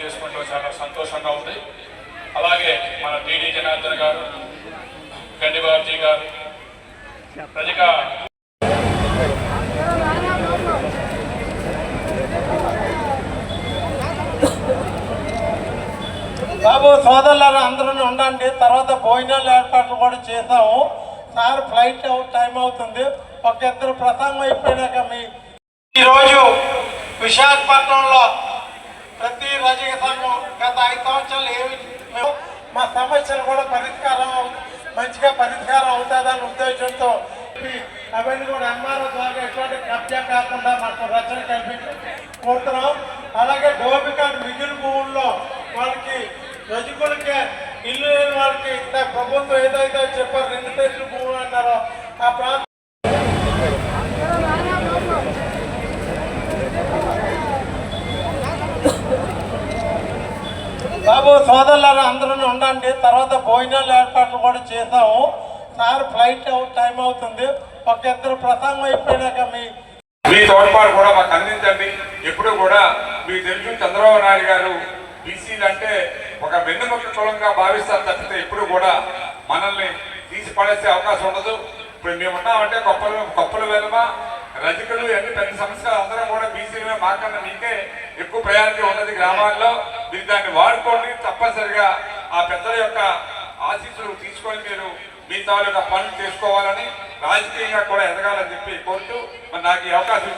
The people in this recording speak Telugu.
చేసుకుంటూ చాలా సంతోషంగా ఉంది. అలాగే మన టీడీ జనార్దన్ గారు గండిబాబుజీ గారు రజిక. బాబు సోదరులారా అందరూ ఉండండి. తర్వాత భోజనాలు ఏర్పాట్లు కూడా చేసాము సార్ ఫ్లైట్ అవుట్ టైం అవుతుంది. ఒక ఇద్దరు ప్రసంగం అయిపోయినాక మీ ఈరోజు విశాఖపట్నంలో ప్రతి రజక సంఘం గత ఐదు సంవత్సరాలు ఏమి మా సమస్యలు కూడా పరిష్కారం మంచిగా పరిష్కారం అవుతుందన్న ఉద్దేశంతో అవన్నీ కూడా ఎంఆర్ఓ ద్వారా ఎటువంటి కబ్జా కాకుండా మాకు రచన కల్పించి కోరుతున్నాం. అలాగే డోబికాడ్ మిగిలిన భూముల్లో వాళ్ళకి రజకులకి ఇల్లు లేని వాళ్ళకి ఇంత ప్రభుత్వం ఏదైతే చెప్పారు రెండు సెంట్లు భూములు అన్నారో ఆ ప్రాంతం బాబు సోదరులు అందరూ ఉండండి. తర్వాత భోజనాలు ఏర్పాట్లు కూడా చేసాము సార్ ఫ్లైట్ అవుట్ టైం అవుతుంది. ఒక ఇద్దరు ప్రసంగం అయిపోయినాక మీ మీ తోడ్పాటు కూడా మాకు అందించండి. ఎప్పుడు కూడా మీకు తెలుసు చంద్రబాబు నాయుడు గారు బీసీలు అంటే ఒక వెన్నుముక్క కులంగా భావిస్తారు తప్పితే ఎప్పుడు కూడా మనల్ని తీసి పడేసే అవకాశం ఉండదు. ఇప్పుడు మేము ఉన్నామంటే కొప్పలు కొప్పల వెనుమ రజకులు అన్ని పెద్ద సమస్యలు. అందరం కూడా బీసీలమే. మాకన్నా మీకే ఎక్కువ ప్రయారిటీ ఉన్నది గ్రామాల్లో. దాన్ని వాడుకోండి తప్పనిసరిగా ఆ పెద్దల యొక్క ఆశీస్సులు తీసుకొని మీరు మీ తాలూకా పనులు చేసుకోవాలని రాజకీయంగా కూడా ఎదగాలని చెప్పి కోరుతూ మరి నాకు ఈ అవకాశం